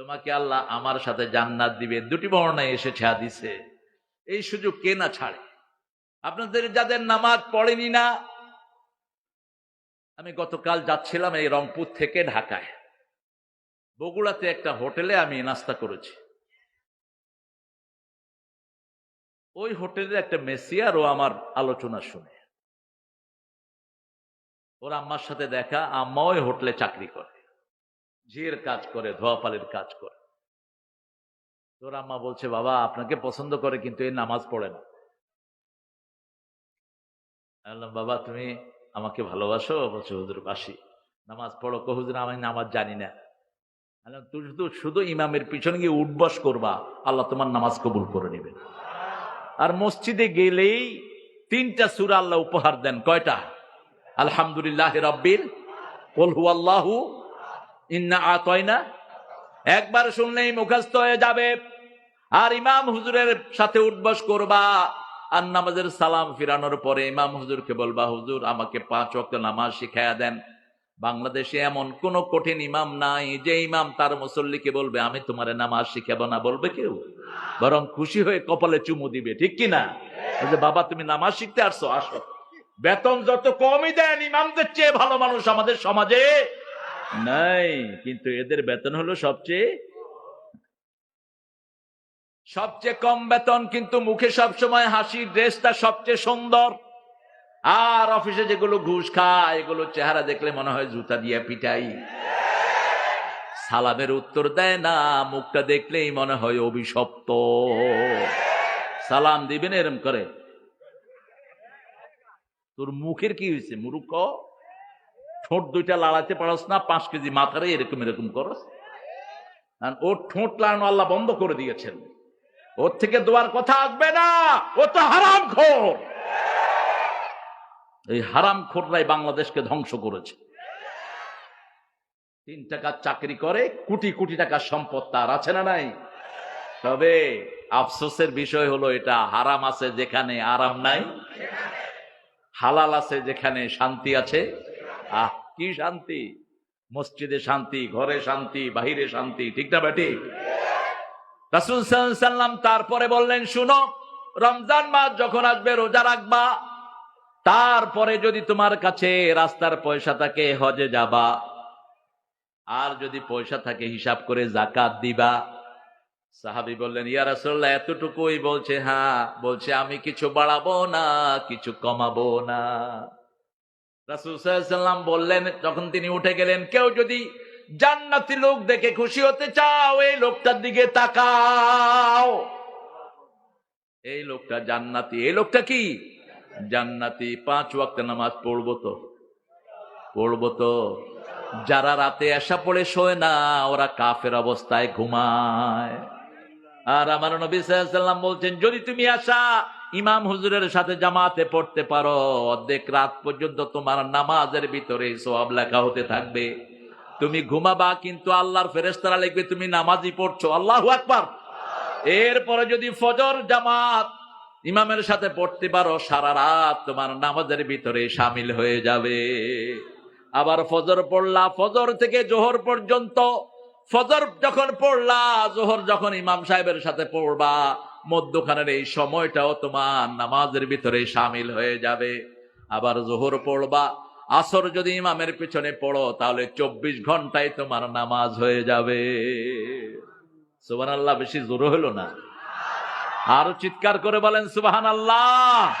তোমাকে আল্লাহ আমার সাথে জান্নাত দিবে। দুটি বর্ণায় এসেছে হাদিসে। এই সুযোগ কে না ছাড়ে? আপনাদের যাদের নামাজ পড়েনি না, আমি গতকাল যাচ্ছিলাম এই রংপুর থেকে ঢাকায়। বগুড়াতে একটা হোটেলে আমি নাস্তা করেছি। ওই হোটেলের একটা মেসিয়ার ও আমার আলোচনা শুনে। ওর আম্মার সাথে দেখা, আম্মা ওই হোটেলে চাকরি করে। ঝিয়ের কাজ করে ধোয়াপালের কাজ করে। তোর আম্মা বলছে বাবা আপনাকে পছন্দ করে কিন্তু এই নামাজ পড়ে না। বললাম বাবা তুমি আমাকে ভালোবাসো? বলছে হুজুর বাসি। নামাজ পড়ো কো হুজুর আমি নামাজ জানি না। বললাম, তুই শুধু শুধু ইমামের পিছনে গিয়ে উঠবাস করবা আল্লাহ তোমার নামাজ কবুল করে নেবে। আর মসজিদে গেলেই তিনটা সুরা আল্লাহ উপহার দেন কয়টা? আলহামদুলিল্লাহ রব্বিল কল হু আল্লাহু ইন্না আতয়না একবার শুনলেই মুখস্থ হয়ে যাবে। আর ইমাম হুজুরের সাথে উঠবস করবা। আর নামাজের সালাম ফিরানোর পরে ইমাম হুজুরকে বলবা, হুজুর, আমাকে পাঁচ ওয়াক্ত নামাজ শিখাইয়া দেন। বাংলাদেশে এমন কোন কঠিন ইমাম নাই যে ইমাম তার মুসল্লিকে বলবে, আমি তোমার নামাজ শিখাবো না বলবে কেউ? বরং খুশি হয়ে কপালে চুমু দিবে, ঠিক কি না? যে, বাবা, তুমি নামাজ শিখতে আসছো, আসো। বেতন যত কমই দেন, ইমামদের চেয়ে ভালো মানুষ আমাদের সমাজে নাই, কিন্তু এদের বেতন হলো সবচেয়ে সবচেয়ে কম বেতন, কিন্তু মুখে সবসময় হাসি ড্রেসটা সবচেয়ে সুন্দর। আর অফিসে যেগুলো ঘুষ খায়, এগুলো চেহারা দেখলে মনে হয় জুতা দিয়ে পিটাই। সালামের উত্তর দেয় না, মুখটা দেখলেই মনে হয় অভিশপ্ত। সালাম দিবেন এরম করে। তোর মুখের কি হয়েছে মুরুখ ঠোঁট দুইটা লাড়াতে পারস না, পাঁচ কেজি মাথারে এরকম এরকম করস। ওর ঠোঁট লাড়ানো আল্লাহ বন্ধ করে দিয়েছেন। ওর থেকে দোয়ার কথা আসবে না, ও তো হারাম খোর। এই হারাম খোররাই বাংলাদেশকে ধ্বংস করেছে। তিন টাকার চাকরি করে, কোটি কোটি টাকার সম্পদ তার আছে না নাই? তবে আফসোসের বিষয় হলো এটা, হারাম আছে যেখানে আরাম নাই, হালাল আছে যেখানে শান্তি আছে। আহ কি শান্তি? মসজিদে শান্তি, ঘরে শান্তি, বাহিরে শান্তি, ঠিক না বেটি রাসুল সাল্লাম তারপরে বললেন, শুনো, রমজান মাস যখন আসবে, রোজা রাখবা। তারপরে যদি তোমার কাছে রাস্তার পয়সা থাকে, হজে যাবা। আর যদি পয়সা থাকে, হিসাব করে জাকাত দিবা। সাহাবি বললেন, ইয়া রাসূলুল্লাহ, এতটুকুই বলছে হ্যাঁ বলছে, আমি কিছু বাড়াবো না, কিছু কমাবো না। রাসূল সাল্লাম বললেন, যখন তিনি উঠে গেলেন, কেউ যদি জান্নাতি লোক দেখে খুশি হতে চাও, এই লোকটার দিকে তাকাও। এই লোকটা জান্নাতি। এই লোকটা কি? জান্নাতি। পাঁচ ওয়াক্ত নামাজ পড়ব তো? পড়ব তো? যারা রাতে আসা পড়ে শোয় না, ওরা কাফের অবস্থায় ঘুমায়। আর আমার নবী সাল্লাম বলছেন, যদি তুমি আসা ইমাম হুজুরের সাথে জামাতে পড়তে পারো, অর্ধেক রাত পর্যন্ত তোমার নামাজের ভিতরে সব লেখা হতে থাকবে। তুমি ঘুমাবা, কিন্তু আল্লাহর ফেরেস্তারা লিখবে, তুমি নামাজই পড়ছো। আল্লাহ আকবার। এরপরে যদি ফজর জামাত ইমামের সাথে পড়তে পারো, সারা রাত তোমার নামাজের ভিতরে সামিল হয়ে যাবে। আবার ফজর পড়লা, ফজর থেকে জোহর পর্যন্ত, ফজর যখন পড়লা, জোহর যখন ইমাম সাহেবের সাথে পড়বা মধ্যখানের এই সময়টাও তোমার নামাজের ভিতরে সামিল হয়ে যাবে। আবার জোহর পড়বা, আসর যদি ইমামের পিছনে পড়ো, তাহলে চব্বিশ ঘন্টায় তোমার নামাজ হয়ে যাবে। সুবান আল্লাহ বেশি জোর হলো না? আরও চিৎকার করে বলেন সুবাহান আল্লাহ